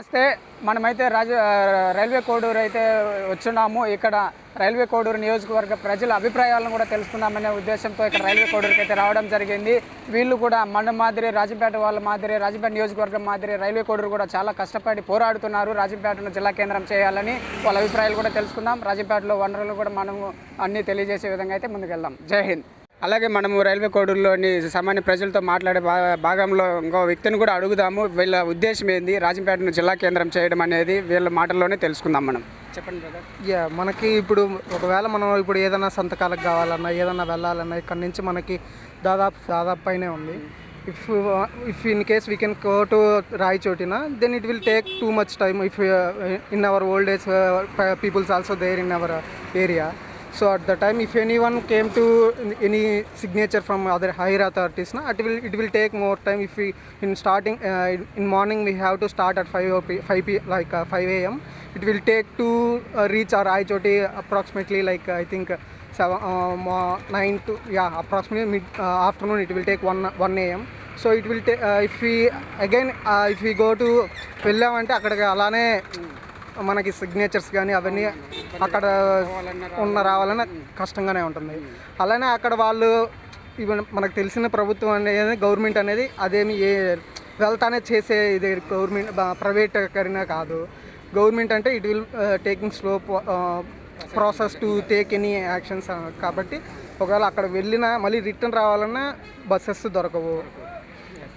నమస్తే. మనమైతే రాజ రైల్వే కోడూరు అయితే వచ్చున్నాము. ఇక్కడ రైల్వే కోడూరు నియోజకవర్గ ప్రజల అభిప్రాయాలను కూడా తెలుసుకుందామనే ఉద్దేశంతో ఇక్కడ రైల్వే కోడూరుకి అయితే రావడం జరిగింది. వీళ్ళు కూడా మన మాదిరి రాజంపేట వాళ్ళ మాదిరి రాజంపేట నియోజకవర్గం మాదిరి రైల్వే కోడూరు కూడా చాలా కష్టపడి పోరాడుతున్నారు. రాజంపేటను జిల్లా కేంద్రం చేయాలని వాళ్ళ అభిప్రాయాలు కూడా తెలుసుకుందాం. రాజంపేటలో వనరులు కూడా మనము అన్నీ తెలియజేసే విధంగా అయితే ముందుకెళ్దాం. జై హింద్. అలాగే మనము రైల్వే కోడూరులోని సామాన్య ప్రజలతో మాట్లాడే భా- భాగంలో ఇంకో వ్యక్తిని కూడా అడుగుదాము. వీళ్ళ ఉద్దేశం ఏంది? రాజంపేటను జిల్లా కేంద్రం చేయడం అనేది వీళ్ళ మాటల్లోనే తెలుసుకుందాం మనం. చెప్పండి యా మనకి ఇప్పుడు ఒకవేళ మనం ఇప్పుడు ఏదైనా సంతకాలకు కావాలన్నా ఏదైనా వెళ్ళాలన్నా ఇక్కడ నుంచి మనకి దాదాపు దాదాపు పైనే ఉంది. If if in case we can go to రాయచోటిన then it will take too much time if in our old age peoples also there in our area so at the time if any one came to any signature from other higher authorities at will it will take more time if in starting in morning we have to start at five five P like five AM it will take to reach reach our Aichoti approximately like I think uh, seven, uh, mo- nine to yeah approximately mid uh, afternoon it will so it will take if we again if we go to వెళ్ళామంటే అక్కడికి అలానే మనకి signatures కానీ అవన్నీ అక్కడ ఉన్న రావాలన్నా కష్టంగానే ఉంటుంది. అలానే అక్కడ వాళ్ళు ఇవన్న మనకు తెలిసిన ప్రభుత్వం అనేది గవర్నమెంట్ అనేది అదేమి ఏ వెళ్తానే చేసే ఇది గవర్నమెంట్ ప్రైవేట్ కరినా కాదు. గవర్నమెంట్ అంటే it will taking slow process to take any actions కాబట్టి ఒకవేళ అక్కడ వెళ్ళినా మళ్ళీ రిటర్న్ రావాలన్నా బస్సెస్ దొరకవు.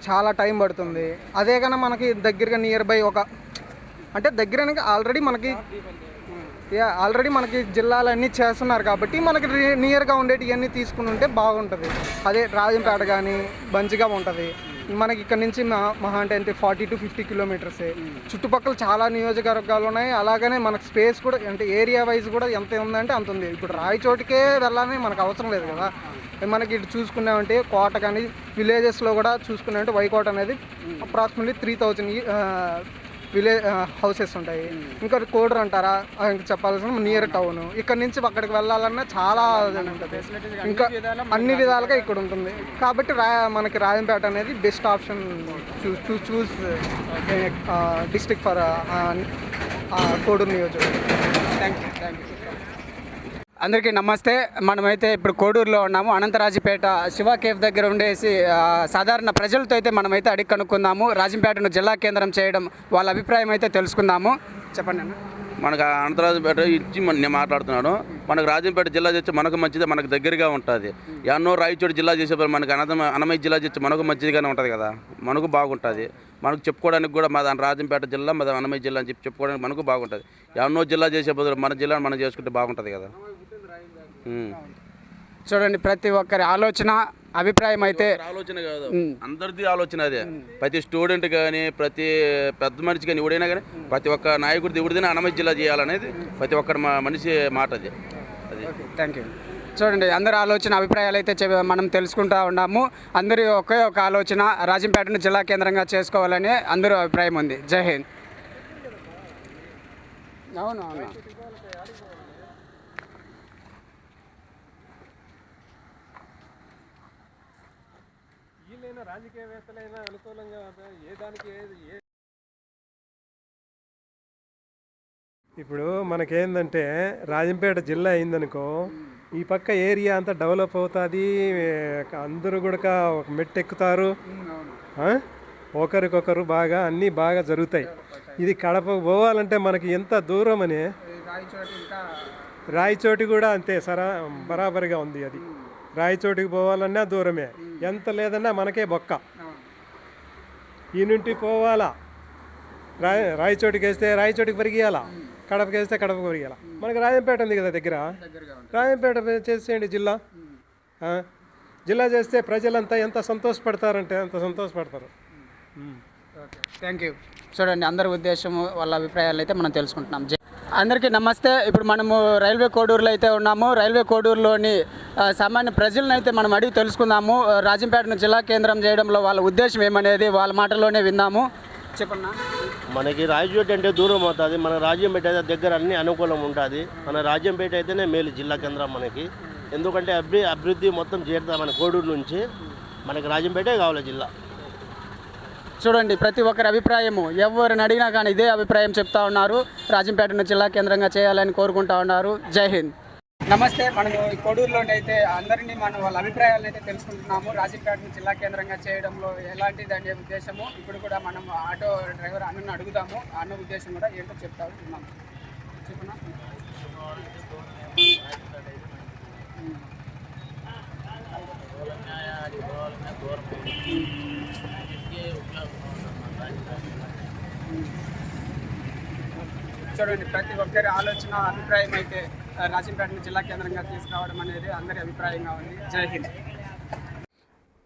చాలా టైం పడుతుంది. అదే కన్నా మనకి దగ్గరగా నియర్ బై ఒక అంటే దగ్గర ఆల్రెడీ మనకి యా ఆల్రెడీ మనకి జిల్లాలన్నీ చేస్తున్నారు కాబట్టి మనకి నియర్గా ఉండేటి ఇవన్నీ తీసుకుని ఉంటే బాగుంటుంది. అదే రాజంపేట కానీ మంచిగా ఉంటుంది. మనకి ఇక్కడ నుంచి మా- మహా అంటే అంటే ఫార్టీ టు ఫిఫ్టీ కిలోమీటర్స్ చుట్టుపక్కల చాలా నియోజకవర్గాలు ఉన్నాయి. అలాగనే మనకు స్పేస్ కూడా అంటే ఏరియా వైజ్ కూడా ఎంత ఉందంటే అంత ఉంది. ఇప్పుడు రాయచోటికే వెళ్ళాలని మనకు అవసరం లేదు కదా. మనకి ఇటు చూసుకున్నామంటే కోట కానీ విలేజెస్లో కూడా చూసుకున్నామంటే వైకోట అనేది approximately three thousand village houses ఉంటాయి. ఇంకా కోడూరు అంటారా? ఇంకా చెప్పాల్సిన నియర్ టౌన్ ఇక్కడ నుంచి అక్కడికి వెళ్ళాలన్నా చాలా ఉంటుంది. ఇంకా అన్ని విధాలుగా ఇక్కడ ఉంటుంది. కాబట్టి రా మనకి రాజంపేట అనేది best option to choose district for Koduru నియోజకవర్గం. థ్యాంక్ యూ థ్యాంక్ యూ అందరికీ నమస్తే. మనమైతే ఇప్పుడు కోడూరులో ఉన్నాము. అనంతరాజుపేట శివ కేఫ్ దగ్గర ఉండేసి సాధారణ ప్రజలతో అయితే మనమైతే అడిగి కనుక్కుందాము. రాజంపేటను జిల్లా కేంద్రం చేయడం వాళ్ళ అభిప్రాయం అయితే తెలుసుకుందాము. చెప్పండి అన్న. మనకు అనంతరాజుపేట ఇచ్చి నేను మాట్లాడుతున్నాను. మనకు రాజంపేట జిల్లా చేస్తే మనకు మంచిది మనకు దగ్గరగా ఉంటుంది. ఎన్నో రాయచోటి జిల్లా చేసేప్పుడు మనకు అనంత అనమయ్య జిల్లా చేస్తే మనకు మంచిదిగానే ఉంటుంది కదా. మనకు బాగుంటుంది. మనకు చెప్పుకోవడానికి కూడా మా రాజంపేట జిల్లా మా అనమయ్య జిల్లా అని చెప్పి చెప్పుకోవడానికి మనకు బాగుంటుంది. ఎన్నో జిల్లా చేసే బదులు మన జిల్లాను మనం చేసుకుంటే బాగుంటుంది కదా. చూడండి ప్రతి ఒక్కరి ఆలోచన అభిప్రాయం అయితే ఆలోచన కాదు. అందరిది ఆలోచన అదే. ప్రతి స్టూడెంట్ కానీ ప్రతి పెద్ద మనిషి కానీ ఎవడైనా కానీ ప్రతి ఒక్క నాయకుడిది ఎవరిదైనా అన్నమయ్య జిల్లా చేయాలనేది ప్రతి ఒక్కరి మా మనిషి మాట అది. అది. Thank you. చూడండి అందరి ఆలోచన అభిప్రాయాలు అయితే మనం తెలుసుకుంటా ఉన్నాము. అందరి ఒకే ఒక ఆలోచన రాజంపేటను జిల్లా కేంద్రంగా చేసుకోవాలని అందరూ అభిప్రాయం ఉంది. జై హింద్. అవును అవును. ఇప్పుడు మనకేందంటే రాజంపేట జిల్లా అయిందనుకో ఈ పక్క ఏరియా అంతా డెవలప్ అవుతుంది అందరూ కూడా ఒక మెట్ ఎక్కుతారు ఒకరికొకరు బాగా అన్నీ బాగా జరుగుతాయి. ఇది కడప పోవాలంటే మనకి ఎంత దూరం అని? రాయచోటి కూడా అంతే సరా బరాబరిగా ఉంది అది. రాయచోటికి పోవాలన్నా దూరమే. ఎంత లేదన్నా మనకే బొక్క. ఈ నుండి పోవాలా? రాయ రాయచోటికి వేస్తే రాయచోటికి పెరిగియాలా కడపకి వేస్తే కడపకి పెరిగియాలా మనకి రాజంపేట ఉంది కదా దగ్గర? రాజంపేట చేసేయండి జిల్లా? జిల్లా చేస్తే ప్రజలంతా ఎంత సంతోషపడతారంటే అంత సంతోషపడతారు. థ్యాంక్ యూ చూడండి అందరి ఉద్దేశము వాళ్ళ అభిప్రాయాలు అయితే మనం తెలుసుకుంటున్నాం. అందరికీ నమస్తే. ఇప్పుడు మనము రైల్వే కోడూరులో అయితే ఉన్నాము. రైల్వే కోడూరులోని సామాన్య ప్రజలను అయితే మనం అడిగి తెలుసుకుందాము. రాజంపేటను జిల్లా కేంద్రం చేయడంలో వాళ్ళ ఉద్దేశం ఏమనేది వాళ్ళ మాటలోనే విందాము. చెప్పన్నా. మనకి రాజపేట అంటే దూరం అవుతుంది. మన రాజ్యంపేట అయితే దగ్గర అన్ని అనుకూలం ఉంటుంది. మన రాజ్యంపేట అయితేనే మేలు జిల్లా కేంద్రం మనకి. ఎందుకంటే అభి అభివృద్ధి మొత్తం చేరుతా మన కోడూరు నుంచి. మనకి రాజంపేటే కావాలి జిల్లా. చూడండి ప్రతి ఒక్కరి అభిప్రాయము. ఎవరిని అడిగినా కానీ ఇదే అభిప్రాయం చెప్తా ఉన్నారు. రాజంపేటను జిల్లా కేంద్రంగా చేయాలని కోరుకుంటా ఉన్నారు. జై హింద్. నమస్తే మనము ఈ కొడూరులో అయితే అందరినీ మనం వాళ్ళ అభిప్రాయాలను అయితే తెలుసుకుంటున్నాము. రాజంపేటను జిల్లా కేంద్రంగా చేయడంలో ఎలాంటిది అనే ఉద్దేశము ఇప్పుడు కూడా మనం ఆటో డ్రైవర్ అన్నను అడుగుదాము. అన్న ఉద్దేశం కూడా ఏంటో చెప్తా ఉన్నాము చెప్పునా చూడండి ప్రతి ఒక్కరి ఆలోచన అభిప్రాయం అయితే రాజంపేట రాజంపేటను జిల్లా కేంద్రంగా తీసుకురావడం అనేది అందరి అభిప్రాయంగా ఉంది. జై హింద్.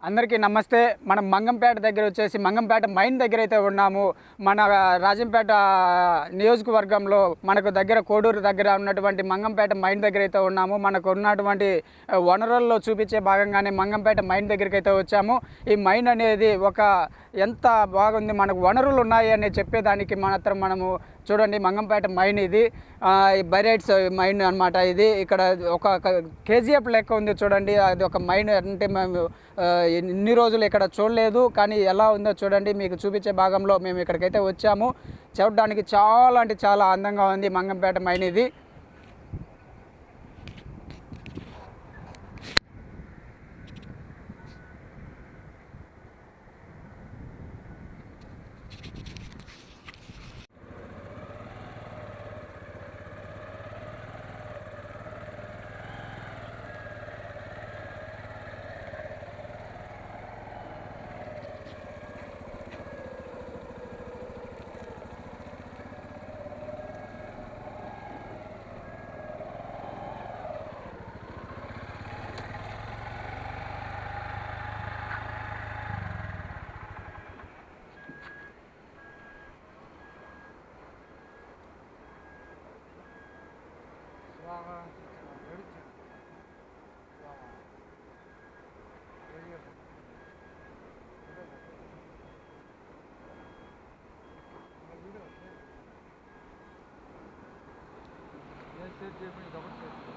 అందరికీ నమస్తే. మనం మంగంపేట దగ్గర వచ్చేసి మంగంపేట మైన్ దగ్గర అయితే ఉన్నాము. మన రాజంపేట నియోజకవర్గంలో మనకు దగ్గర కోడూరు దగ్గర ఉన్నటువంటి మంగంపేట మైన్ దగ్గర అయితే ఉన్నాము. మనకు ఉన్నటువంటి వనరుల్లో చూపించే భాగంగానే మంగంపేట మైన్ దగ్గరికి అయితే వచ్చాము. ఈ మైన్ అనేది ఒక ఎంత బాగుంది మనకు వనరులు ఉన్నాయి అని చెప్పేదానికి మాత్రం మనము చూడండి మంగంపేట మైన్ ఇది. బైరైట్స్ మైన్ అన్నమాట ఇది. ఇక్కడ ఒక కేజీఎఫ్ లెక్క ఉంది చూడండి అది ఒక మైన్ అంటే మేము ఇన్ని రోజులు ఇక్కడ చూడలేదు కానీ ఎలా ఉందో చూడండి మీకు చూపించే భాగంలో మేము ఇక్కడికైతే వచ్చాము. చూడడానికి చాలా అంటే చాలా అందంగా ఉంది మంగంపేట మైన్ ఇది. చెప్పి